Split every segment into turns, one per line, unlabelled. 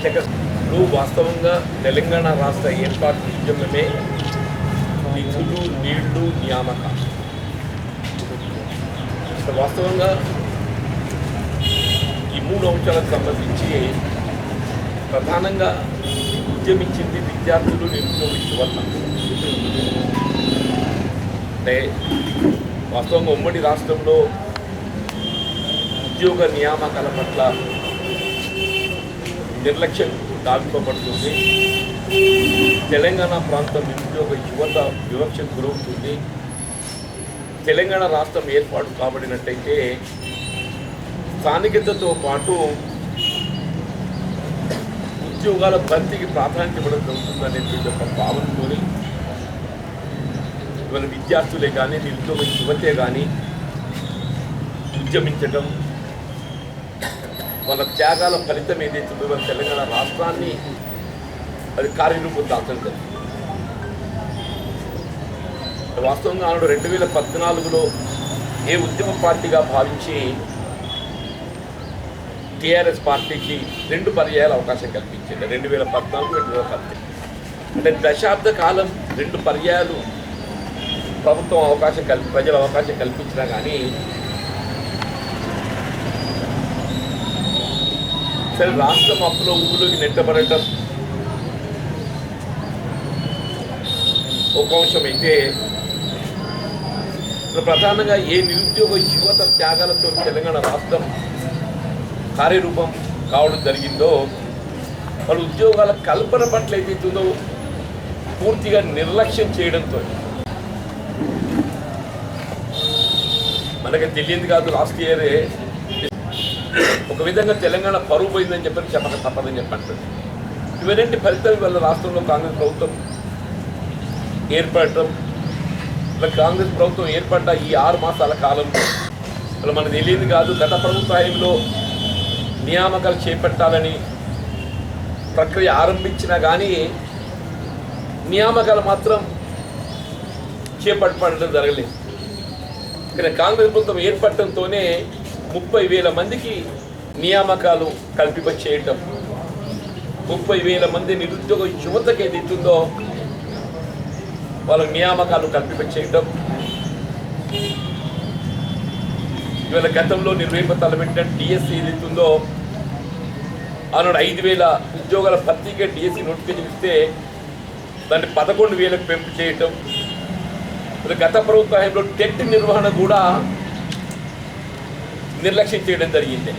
ఇప్పుడు వాస్తవంగా తెలంగాణ రాష్ట్ర ఏర్పాటు ఉద్యమమే నిధులు నీళ్ళు నియామక. వాస్తవంగా ఈ మూడు అంశాలకు సంబంధించి ప్రధానంగా ఉద్యమించింది విద్యార్థులు నిరుద్యోగ యువత అంటే వాస్తవంగా ఉమ్మడి రాష్ట్రంలో ఉద్యోగ నియామకాల పట్ల నిర్లక్ష్యం దావింపబడుతుంది తెలంగాణ ప్రాంతం నిరుద్యోగ యువత వివక్ష గురవుతుంది. తెలంగాణ రాష్ట్రం ఏర్పాటు కాబడినట్టయితే స్థానికతతో పాటు ఉద్యోగాల భర్తీకి ప్రాధాన్యత ఇవ్వడం జరుగుతుందనేటువంటి ఒక భావనతోని ఇవాళ విద్యార్థులే కానీ నిరుద్యోగ యువతే కానీ ఉద్యమించడం వాళ్ళ త్యాగాల ఫలితం ఏదైతే ఉందో తెలంగాణ రాష్ట్రాన్ని అది కార్యరూపం దాచడం జరిగింది వాస్తవంగా ఆనాడు రెండు వేల పద్నాలుగులో ఏ ఉద్యమ పార్టీగా భావించి టీఆర్ఎస్ పార్టీకి రెండు పర్యాయాల అవకాశం కల్పించింది. రెండు వేల పద్నాలుగు రెండు వేల పద్దెనిమిది. అంటే దశాబ్ద కాలం రెండు పర్యాయాలు ప్రభుత్వం అవకాశం కల్పి ప్రజలు అవకాశం కల్పించినా కానీ సరే రాష్ట్రం అప్పులో ఊళ్ళోకి నెట్టబడటం ఒక అంశం అయితే ప్రధానంగా ఏ నిరుద్యోగ యువత త్యాగాలతో తెలంగాణ రాష్ట్రం కార్యరూపం కావడం జరిగిందో వాళ్ళ ఉద్యోగాల కల్పన పట్ల ఏదైతుందో పూర్తిగా నిర్లక్ష్యం చేయడంతో. మనకి తెలియదు కాదు లాస్ట్ ఇయరే ఒక విధంగా తెలంగాణ పరువు పోయిందని చెప్పని చెప్పక తప్పదని చెప్పంటుంది ఇవన్నీ ఫలితం వల్ల రాష్ట్రంలో కాంగ్రెస్ ప్రభుత్వం ఏర్పడటం ఇలా కాంగ్రెస్ ప్రభుత్వం ఏర్పడ్డ ఈ ఆరు మాసాల కాలంలో అసలు మనకు తెలియదు కాదు. గత ప్రభుత్వ హయాంలో నియామకాలు చేపట్టాలని ప్రక్రియ ఆరంభించినా కానీ నియామకాలు మాత్రం చేపట్టడం జరగలేదు. ఇక్కడ కాంగ్రెస్ ప్రభుత్వం ఏర్పడటంతోనే ముప్పై వేల మందికి నియామకాలు కల్పింప చేయటం ముప్పై వేల మంది నిరుద్యోగ యువతకి ఏదైతుందో వాళ్ళ నియామకాలు కల్పింప చేయటం ఇవాళ గతంలో నిర్వహింప తలపెట్టిన డిఎస్సి ఏదైతుందో ఆనాడు ఐదు వేల ఉద్యోగాల భర్తీకే డిఎస్సి నోటిఫికేషన్ ఇస్తే దాన్ని పదకొండు వేలకు పెంపు చేయటం. గత ప్రభుత్వ హయాంలో టెట్ నిర్వహణ కూడా నిర్లక్ష్యం చేయడం జరిగింది.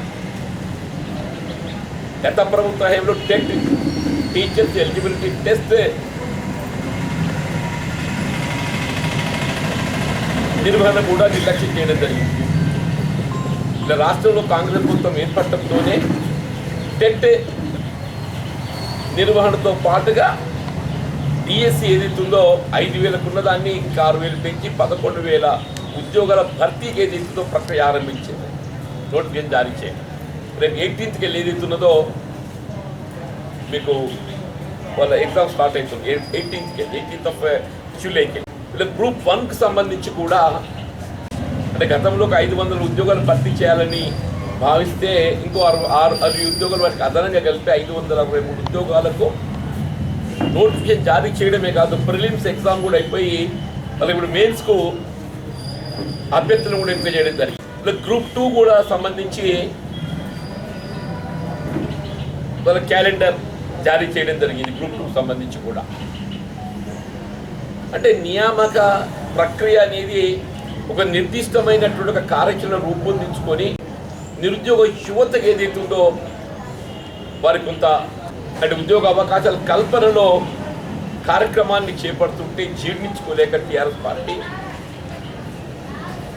గత ప్రభుత్వ హయాంలో టెట్ టీచర్స్ ఎలిజిబిలిటీ టెస్ట్ నిర్వహణ కూడా నిర్లక్ష్యం చేయడం జరిగింది. ఇలా రాష్ట్రంలో కాంగ్రెస్ ప్రభుత్వం ఏర్పడటంతోనే టెట్ నిర్వహణతో పాటుగా డిఎస్సి ఏదైతుందో ఐదు వేలకు ఉన్నదాన్ని ఇంకా ఆరు వేలు పెంచి పదకొండు వేల ఉద్యోగాల భర్తీకి ఏదైతుందో ప్రక్రియ ఆరంభించింది. నోటిఫికేషన్ జారీ చేయండి రేపు ఎయిటీన్త్కి వెళ్ళి ఏదైతున్నదో మీకు వాళ్ళ ఎగ్జామ్ స్టార్ట్ అవుతుంది. ఎయిటీన్త్కి ఎయిటీన్త్ ఆఫ్ జూలైకి ఇలా గ్రూప్ వన్కి సంబంధించి కూడా అంటే గతంలో ఒక ఐదు వందల ఉద్యోగాలు భర్తీ చేయాలని భావిస్తే ఇంకో ఆరు ఆరు అరవై ఉద్యోగాలు వాటికి అదనంగా కలిపి ఐదు వందల అరవై మూడు ఉద్యోగాలకు నోటిఫికేషన్ జారీ చేయడమే కాదు ప్రిలిమ్స్ ఎగ్జామ్ కూడా అయిపోయి వాళ్ళకి ఇప్పుడు మెయిన్స్కు అభ్యర్థులను కూడా ఎంపిక చేయడం జరిగింది. గ్రూప్ టూ కూడా సంబంధించి వాళ్ళ క్యాలెండర్ జారీ చేయడం జరిగింది గ్రూప్ టూకి సంబంధించి కూడా. అంటే నియామక ప్రక్రియ అనేది ఒక నిర్దిష్టమైనటువంటి ఒక కార్యాచరణ రూపొందించుకొని నిరుద్యోగ యువతకు ఏదైతుందో వారి కొంత అంటే ఉద్యోగ అవకాశాల కల్పనలో కార్యక్రమాన్ని చేపడుతుంటే జీర్ణించుకోలేక టీఆర్ఎస్ పార్టీ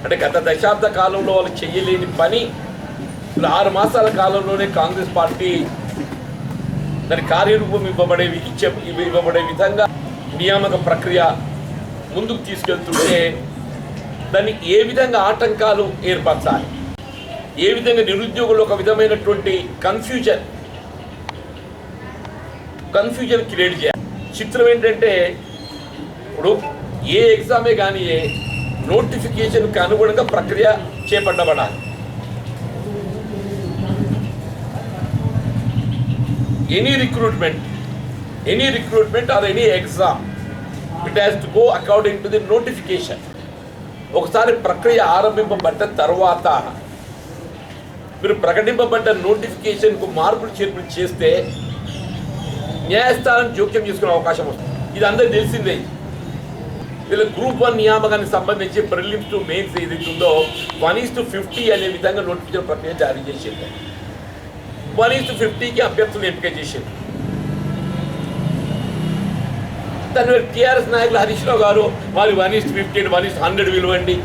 అంటే గత దశాబ్ద కాలంలో వాళ్ళు చేయలేని పని ఇప్పుడు ఆరు మాసాల కాలంలోనే కాంగ్రెస్ పార్టీ దాని కార్యరూపం ఇవ్వబడే ఇచ్చే ఇవ్వబడే విధంగా నియామక ప్రక్రియ ముందుకు తీసుకెళ్తుంటే దాన్ని ఏ విధంగా ఆటంకాలు ఏర్పరచాలి? ఏ విధంగా నిరుద్యోగులు ఒక విధమైనటువంటి కన్ఫ్యూజన్ కన్ఫ్యూజన్ క్రియేట్ చేయాలి? చిత్రం ఏంటంటే ఇప్పుడు ఏ ఎగ్జామే కానీ ఏ నోటిఫికేషన్కి అనుగుణంగా ప్రక్రియ చేపట్టబడాలి. Any recruitment any recruitment or any exam it has to go according to the notification ఒకసారి ప్రక్రియ ఆరంభింపబడ్డ తర్వాత మీరు ప్రకటింపబడ్డ నోటిఫికేషన్కు మార్పులు చేర్పులు చేస్తే న్యాయస్థానం జోక్యం చేసుకునే అవకాశం వస్తుంది. ఇది అందరికి తెలిసిందే. వీళ్ళ గ్రూప్ వన్ నియామకానికి సంబంధించి ప్రిలిమ్స్ టు మెయిన్స్ ఏదైతే ఉందో వన్ ఈస్ టు ఫిఫ్టీ అనే విధంగా నోటిఫికేషన్ ప్రక్రియ జారీ చేసింది. వన్ ఈస్ టు ఫిఫ్టీకి అభ్యర్థులు ఎంపిక చేసింది. దాని టీఆర్ఎస్ నాయకులు హరీష్ రావు గారు వారి one is fifty one is hundred విలువండి.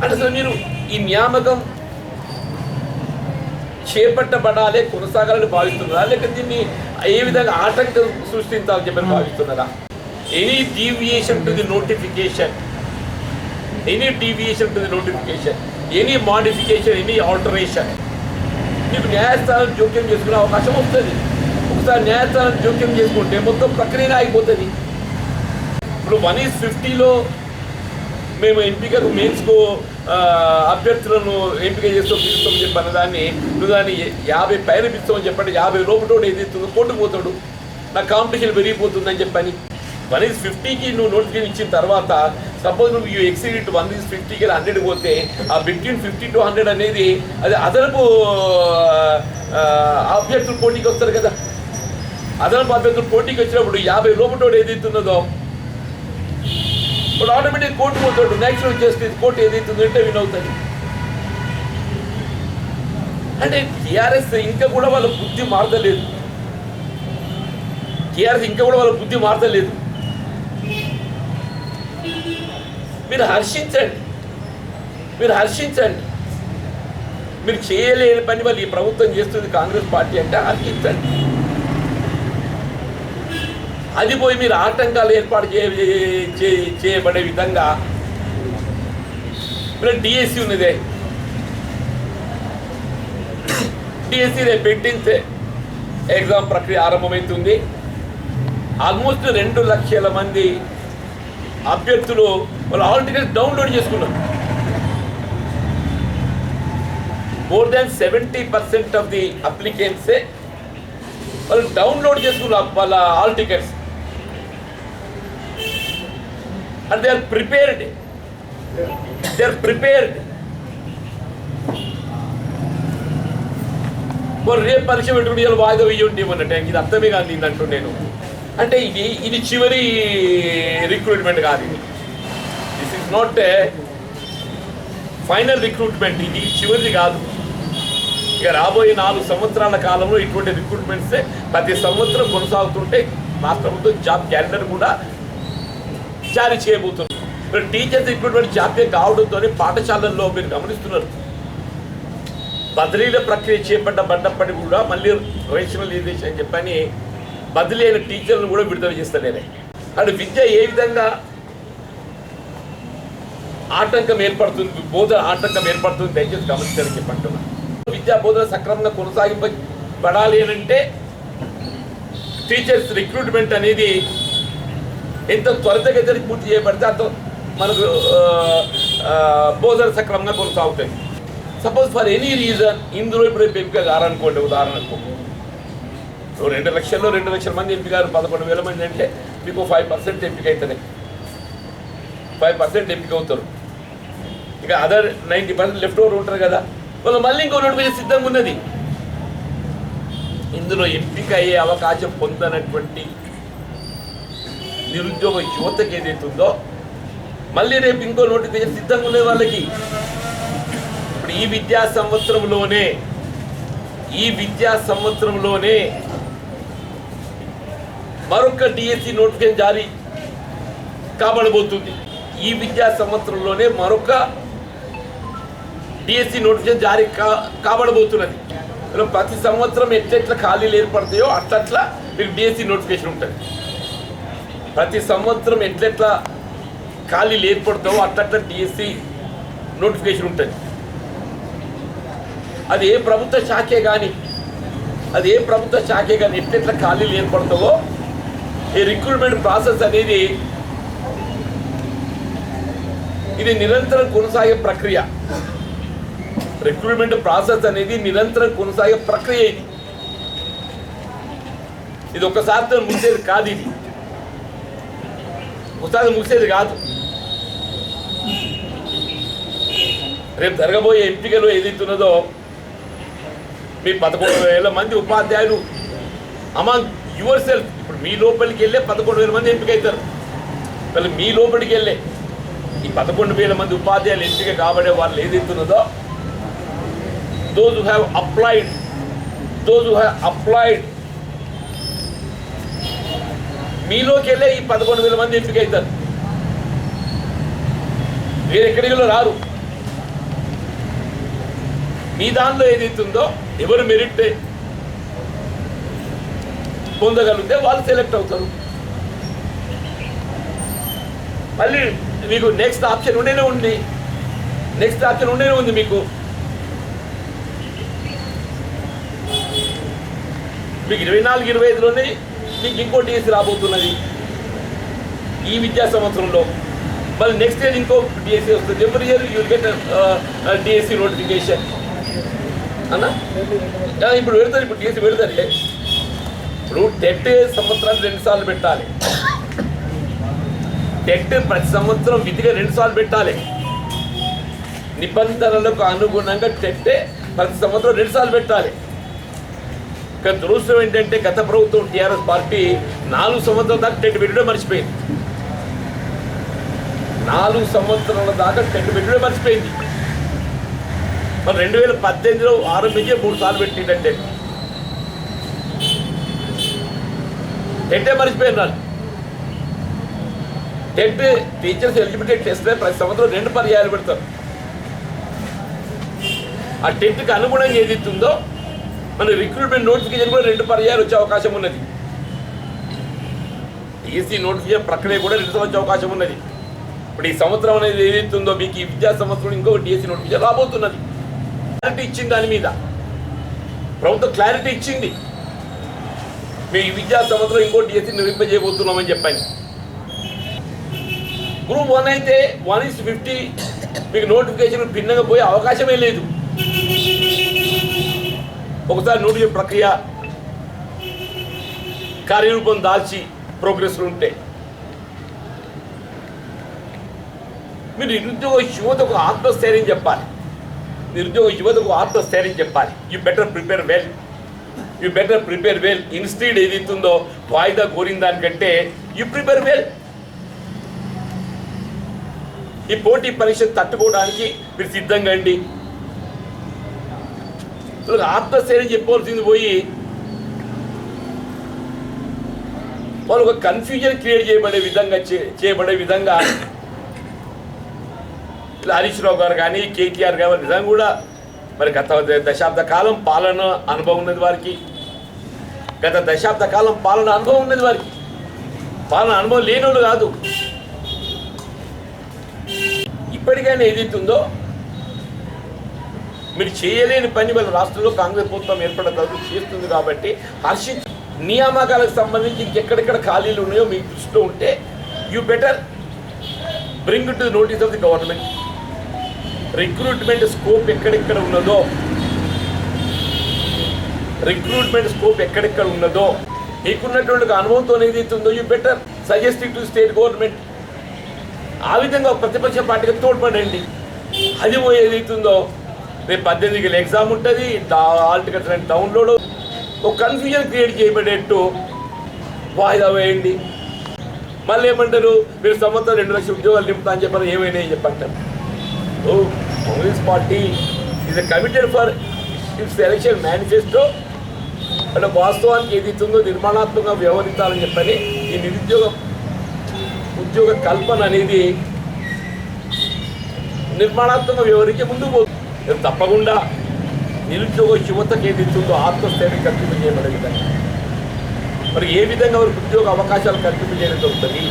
అంటే అసలు మీరు ఈ నియామకం చేపట్టబడాలి కొనసాగాలని భావిస్తున్నారా? లేక దీన్ని ఏ విధంగా ఆటంకం సృష్టించాలని చెప్పని భావిస్తున్నారా? Any deviation to the notification any deviation to the notification any modification any alteration మీకు న్యాయస్థానం జోక్యం చేసుకునే అవకాశం వస్తుంది. ఒకసారి న్యాయస్థానం జోక్యం చేసుకుంటే మొత్తం ప్రక్రియ ఆగిపోతుంది. ఇప్పుడు వన్ ఈజ్ ఫిఫ్టీలో మేము ఎంపికకు మెయిన్స్కు అభ్యర్థులను ఎంపిక చేస్తూ పిలుస్తామని చెప్పిన దాన్ని నువ్వు దాన్ని యాభై పైన పిలుస్తామని చెప్పండి యాభై లోపల ఏదైతుందో కోర్టుకు పోతాడు. నా కాంపిటీషన్ పెరిగిపోతుందని చెప్పని వన్ ఈజ్ ఫిఫ్టీకి నువ్వు నోటిఫికేషన్ ఇచ్చిన తర్వాత సపోజ్ నువ్వు యూ ఎక్సిడెంట్ వన్ ఈజ్ ఫిఫ్టీకి హండ్రెడ్ పోతే ఆ బిట్వీన్ ఫిఫ్టీ టు హండ్రెడ్ అనేది అది అదనపు అభ్యర్థులు పోటీకి వస్తారు కదా. అదనపు అభ్యర్థులు పోటీకి వచ్చినప్పుడు యాభై లోపల ఏదైతున్నదో ఇప్పుడు ఆటోమేటిక్ కోర్టు పోతాడు. నేచురల్ జస్టిస్ కోర్టు ఏదైతే అంటే విన్ అవుతాయి అంటే టీఆర్ఎస్ ఇంకా కూడా వాళ్ళ బుద్ధి మారదలేదు టీఆర్ఎస్ ఇంకా కూడా వాళ్ళ బుద్ధి మారదలేదు మీరు హర్షించండి. మీరు హర్షించండి. మీరు చేయలేని పని వాళ్ళు ఈ ప్రభుత్వం చేస్తుంది కాంగ్రెస్ పార్టీ అంటే హర్షించండి. అది పోయి మీరు ఆటంకాలు ఏర్పాటు చే చేయబడే విధంగా మీరు డిఎస్సి ఉన్నదే. డిఎస్సి రేపు పెట్టించే ఎగ్జామ్ ప్రక్రియ ఆరంభమవుతుంది ఆల్మోస్ట్ రెండు లక్షల మంది అభ్యర్థులు వాళ్ళు ఆల్ టికెట్స్ డౌన్లోడ్ చేసుకున్నారు. More than seventy percent of the అప్లికెంట్సే వాళ్ళు డౌన్లోడ్ చేసుకున్నారు వాళ్ళ hall tickets and they are prepared they are prepared మరి రేపు పరీక్ష పెట్టుకుని ఇవాళ వాయిదా వెయ్యి ఉంటే ఇది అర్థమే కాదు నేను అంటూ నేను. అంటే ఇది ఇది చివరి రిక్రూట్మెంట్ కాదు ఇది. This not a final recruitment ఇది చివరిది కాదు. ఇక రాబోయే నాలుగు సంవత్సరాల కాలంలో ఇటువంటి రిక్రూట్మెంట్స్ ప్రతి సంవత్సరం కొనసాగుతుంటే రాష్ట్ర ప్రభుత్వం జాబ్ క్యాలెండర్ కూడా జారీ చేయబోతుంది. ఇక్కడ టీచర్స్ రిక్రూట్మెంట్ జాప్యం కావడంతో పాఠశాలల్లో మీరు గమనిస్తున్నారు. బదిలీల ప్రక్రియ చేపట్టబడ్డప్పటికీ కూడా మళ్ళీ రేషనలైజేషన్ అని చెప్పని బదిలీ అయిన టీచర్లను కూడా విడుదల చేస్తలేరే. అటు విద్య ఏ విధంగా ఆటంకం ఏర్పడుతుంది బోధన ఆటంకం ఏర్పడుతుంది దయచేసి గమనించాలని చెప్పంటున్నా విద్యా బోధన సక్రమంగా కొనసాగింపబడాలి అని అంటే టీచర్స్ రిక్రూట్మెంట్ అనేది ఎంత త్వరితగతిని పూర్తి చేయబడితే అంత మనకు బోధన సక్రమంగా కొనసాగుతుంది సపోజ్ ఫర్ ఎనీ రీజన్ ఇందులో ఇప్పుడు ఎంపిక కారనుకోండి ఉదాహరణకు. రెండు లక్షల్లో రెండు లక్షల మంది ఎంపిక గారు పదకొండు వేల మంది అంటే మీకు ఫైవ్ పర్సెంట్ ఎంపిక అవుతుంది. ఫైవ్ పర్సెంట్ ఎంపిక అవుతారు. ఇంకా other ninety percent left over ఉంటారు కదా. వాళ్ళు మళ్ళీ ఇంకో నోటిఫికేషన్ సిద్ధంగా ఉన్నది. ఇందులో ఎంపిక అయ్యే అవకాశం పొందనటువంటి నిరుద్యోగ యువతకి ఏదైతే ఉందో మళ్ళీ రేపు ఇంకో నోటిఫికేషన్ సిద్ధంగా ఉండే వాళ్ళకి. ఇప్పుడు ఈ విద్యా సంవత్సరంలోనే ఈ విద్యా సంవత్సరంలోనే మరొక డిఎస్సి నోటిఫికేషన్ జారీ కాబడబోతుంది. ఈ విద్యా సంవత్సరంలోనే మరొక డిఎస్సి నోటిఫికేషన్ జారీ కా కాబడబోతున్నది. ప్రతి సంవత్సరం ఎట్లెట్ల ఖాళీలు ఏర్పడతాయో అట్లట్లా మీకు డిఎస్సి నోటిఫికేషన్ ఉంటుంది. ప్రతి సంవత్సరం ఎట్లెట్లా ఖాళీలు ఏర్పడతావో అట్లట్లా డిఎస్సి నోటిఫికేషన్ ఉంటుంది. అది ఏ ప్రభుత్వ శాఖే కానీ అది ఏ ప్రభుత్వ శాఖే కానీ ఎట్లెట్లా ఖాళీలు ఏర్పడతావో ఈ రిక్రూట్మెంట్ ప్రాసెస్ అనేది ఇది నిరంతరం కొనసాగే ప్రక్రియ. రిక్రూట్మెంట్ ప్రాసెస్ అనేది నిరంతరం కొనసాగే ప్రక్రియ ఇది. ఇది ఒక్కసారితో ముగిసేది కాదు ఇది. ఒకసారి ముగిసేది కాదు. రేపు జరగబోయే ఎంపికలు ఏదైతున్నదో మీ పదకొండు వేల మంది ఉపాధ్యాయులు అమాంగ్ యువర్ సెల్ఫ్ ఇప్పుడు మీ లోపలికి వెళ్ళే పదకొండు వేల మంది ఎంపిక అవుతారు వాళ్ళు మీ లోపలికి వెళ్ళే ఈ పదకొండు వేల మంది ఉపాధ్యాయులు ఎంపిక కాబడే వాళ్ళు ఏదైతున్నదో those who have applied those who have applied మీలోకి వెళ్ళే ఈ పదకొండు వేల మంది ఎంపిక అవుతారు. ఎక్కడికి రారు. మీ దానిలో ఏదైతుందో ఎవరు మెరిట్ పొందగలిగితే వాళ్ళు సెలెక్ట్ అవుతారు. మళ్ళీ మీకు నెక్స్ట్ ఆప్షన్ ఉండేనే ఉంది. నెక్స్ట్ ఆప్షన్ ఉండేనే ఉంది మీకు. మీకు ఇరవై నాలుగు ఇరవై ఐదులోనే మీకు ఇంకో డిఎస్సి రాబోతున్నది ఈ విద్యా సంవత్సరంలో. మళ్ళీ నెక్స్ట్ ఇయర్ ఇంకో డిఎస్సి వస్తుంది. Every year you'll get DSC notification అన్నా? ఇప్పుడు పెడతారు ఇప్పుడు డిఎస్సి పెడతారులే ఇప్పుడు టెట్ సంవత్సరాలు రెండు సార్లు పెట్టాలి. టెట్ ప్రతి సంవత్సరం విధిగా రెండు సార్లు పెట్టాలి. నిబంధనలకు అనుగుణంగా టెట్ ప్రతి సంవత్సరం రెండు సార్లు పెట్టాలి. కానీ దురదృష్టం ఏంటంటే గత ప్రభుత్వం టీఆర్ఎస్ పార్టీ నాలుగు సంవత్సరాల దాకా టెంట్ పెట్టడం మర్చిపోయింది. నాలుగు సంవత్సరాల దాకా టెంట్ పెట్టడం మర్చిపోయింది. మరి రెండు వేల పద్దెనిమిదిలో ఆరంభించే మూడు సార్లు పెట్టిందంటే. మర్చిపోయింది మర్చిపోయినారు టెట్ టీచర్స్ ఎలిజిబిలిటీ టెస్ట్ ప్రతి సంవత్సరం రెండు పర్యాయాలు పెడతారు. ఆ టెట్కి అనుగుణంగా ఏది ఇస్తుందో మన రిక్రూట్మెంట్ నోటిఫికేషన్ కూడా రెండు పర్యాయాలు వచ్చే అవకాశం ఉన్నది. ఈసీ నోటిఫికేషన్ ప్రక్రియ కూడా రెండు వచ్చే అవకాశం ఉన్నది. ఇప్పుడు ఈ సంవత్సరం అనేది ఏదైతుందో మీకు ఈ విద్యా సంవత్సరం ఇంకో డిఎస్సీ నోటిఫికేషన్ రాబోతున్నది. క్లారిటీ ఇచ్చింది దాని మీద. ప్రభుత్వం క్లారిటీ ఇచ్చింది. మేము ఈ విద్యా సంవత్సరం ఇంకో డిఎస్సీ నిర్వహింపజేయబోతున్నామని చెప్పాను. గ్రూప్ వన్ అయితే వన్ ఇస్ ఫిఫ్టీ మీకు నోటిఫికేషన్ భిన్నంగా పోయే అవకాశమే లేదు. ఒకసారి నోటిఫికేషన్ ప్రక్రియ. కార్యరూపం దాల్చి ప్రోగ్రెస్లు ఉంటే. మీరు నిరుద్యోగ యువతకు ఆత్మస్థైర్యం చెప్పాలి. నిరుద్యోగ యువతకు ఆత్మస్థైర్యం చెప్పాలి. You better prepare well you better prepare well institute ఏదైతుందో వాయిదా కోరిన దానికంటే యూ ప్రిపేర్ వెల్ ఈ పోటీ పరీక్ష తట్టుకోవడానికి మీరు సిద్ధంగా అండి అసలు ఆత్మస్థైర్యం చెప్పవలసింది పోయి వాళ్ళు ఒక కన్ఫ్యూజన్ క్రియేట్ చేయబడే విధంగా చే- చేయబడే విధంగా ఇలా హరీష్ రావు గారు కానీ కేటీఆర్ గారు నిజంగా కూడా మరి గత దశాబ్ద కాలం పాలన అనుభవం ఉన్నది వారికి. గత దశాబ్ద కాలం పాలన అనుభవం ఉన్నది వారికి. పాలన అనుభవం లేని కాదు. ఇప్పటికైనా ఏదైతుందో మీరు చేయలేని పని వాళ్ళ రాష్ట్రంలో కాంగ్రెస్ ప్రభుత్వం ఏర్పడగలదు చేస్తుంది కాబట్టి హర్షి నియామకాలకు సంబంధించి ఎక్కడెక్కడ ఖాళీలు ఉన్నాయో మీ దృష్టిలో ఉంటే you better bring to notice of the government recruitment scope ఎక్కడెక్కడ ఉన్నదో. రిక్రూట్మెంట్ స్కోప్ ఎక్కడెక్కడ ఉన్నదో. మీకున్నటువంటి అనుభవంతో ఏదైతే ఉందో you better suggest to state government ఆ విధంగా ప్రతిపక్ష పార్టీకి తోడ్పడండి. అది ఏదైతుందో రేపు పద్దెనిమిది ఎగ్జామ్ ఉంటుంది ఆల్ టికెట్స్ అని డౌన్లోడ్ ఒక కన్ఫ్యూజన్ క్రియేట్ చేయబడేట్టు వాయిదా వేయండి. మళ్ళీ ఏమంటారు మీరు సంవత్సరం రెండు లక్షల ఉద్యోగాలు నింపుతా అని చెప్పారు ఏమైనా చెప్పంటారు ఓ Congress party is committed for its election manifesto అంటే వాస్తవానికి ఏది ఇస్తుందో నిర్మాణాత్మకంగా వ్యవహరించాలని చెప్పని ఈ నిరుద్యోగ ఉద్యోగ కల్పన అనేది నిర్మాణాత్మక వ్యవహరించి ముందుకు పోతుంది ఇది తప్పకుండా నిరుద్యోగ యువతకు ఏది ఇస్తుందో ఆత్మస్థైర్యం కల్పింపజేయబడే విధంగా. మరి ఏ విధంగా వారికి ఉద్యోగ అవకాశాలు కల్పింపజేయడం జరుగుతుంది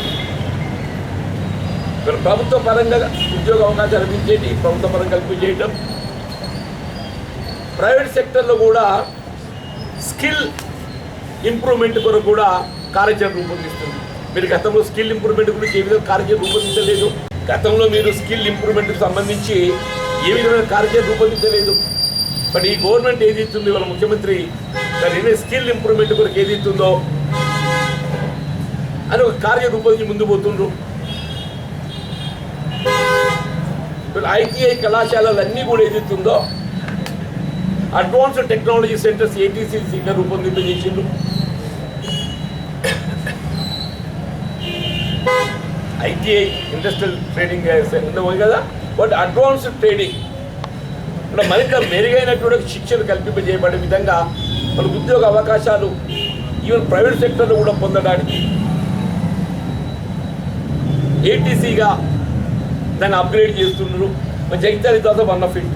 మరి ప్రభుత్వ పరంగా ఉద్యోగ అవకాశాలు కల్పించేది ప్రభుత్వ పరంగా కల్పించేయటం ప్రైవేట్ సెక్టర్లో కూడా స్కిల్ ఇంప్రూవ్మెంట్ కొరకు కూడా కార్యాచరణ రూపొందిస్తుంది. మీరు గతంలో స్కిల్ ఇంప్రూవ్మెంట్ గురించి ఏ విధంగా కార్యాచరణ రూపొందించలేదు? గతంలో మీరు స్కిల్ ఇంప్రూవ్మెంట్కి సంబంధించి ఏ విధమైన కార్యక్రమం రూపొందించలేదు. బట్ ఈ గవర్నమెంట్ ఏది ఇస్తుంది వాళ్ళ ముఖ్యమంత్రి దాని స్కిల్ ఇంప్రూవ్మెంట్ కొరకు ఏది ఇస్తుందో అని ఒక కార్య రూపొందించి ముందు పోతుండ్రు. ఐటీఐ కళాశాలలు అన్నీ కూడా ఏదైతుందో అడ్వాన్స్డ్ టెక్నాలజీ సెంటర్స్ ఏటీసీసీగా రూపొందింపజేసిండ్రు ఐటీఐ ఇండస్ట్రియల్ ట్రేడింగ్ ఉంది కదా? But advanced trading. ఇక్కడ మరింత మెరుగైనటువంటి శిక్షణ కల్పింపజేయబడే విధంగా మన ఉద్యోగ అవకాశాలు ఈవెన్ ప్రైవేట్ సెక్టర్లో కూడా పొందడానికి ఏటీసీగా దాన్ని అప్గ్రేడ్ చేస్తున్నారు. మన జగిత్యాల తర్వాత వన్ ఆఫ్ ఇట్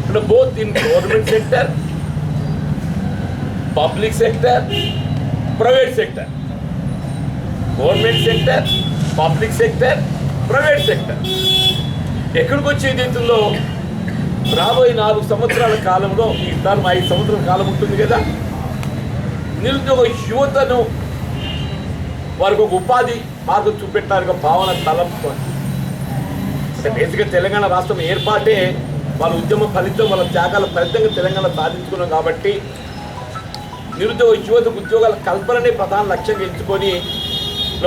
ఇక్కడ both in government sector public sector private sector government sector public sector private sector. ఎక్కడికి వచ్చేది అవుతుందో రాబోయే నాలుగు సంవత్సరాల కాలంలో ఈ తరం ఐదు సంవత్సరాల కాలం ఉంటుంది కదా? నిరుద్యోగ యువతను వారికి ఒక ఉపాధి మార్గం చూపెట్టడానికి భావన తలంతో అంటే బేసిక్గా తెలంగాణ రాష్ట్రం ఏర్పాటే వాళ్ళ ఉద్యమ ఫలితం వాళ్ళ త్యాగాల ఫలితంగా తెలంగాణ సాధించుకున్నాం కాబట్టి నిరుద్యోగ యువతకు ఉద్యోగాల కల్పననే ప్రధాన లక్ష్యంగా ఎంచుకొని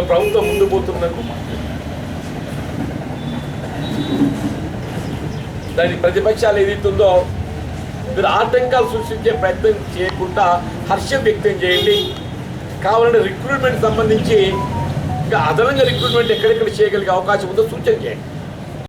ప్రభుత్వం ముందు పోతున్నందుకు దాని ప్రతిపక్షాలు ఏదైతుందో మీరు ఆటంకాలు సృష్టించే ప్రయత్నం చేయకుండా హర్షం వ్యక్తం చేయండి. కావాలంటే రిక్రూట్మెంట్ సంబంధించి ఇంకా అదనంగా రిక్రూట్మెంట్ ఎక్కడెక్కడ చేయగలిగే అవకాశం ఉందో సూచన చేయండి.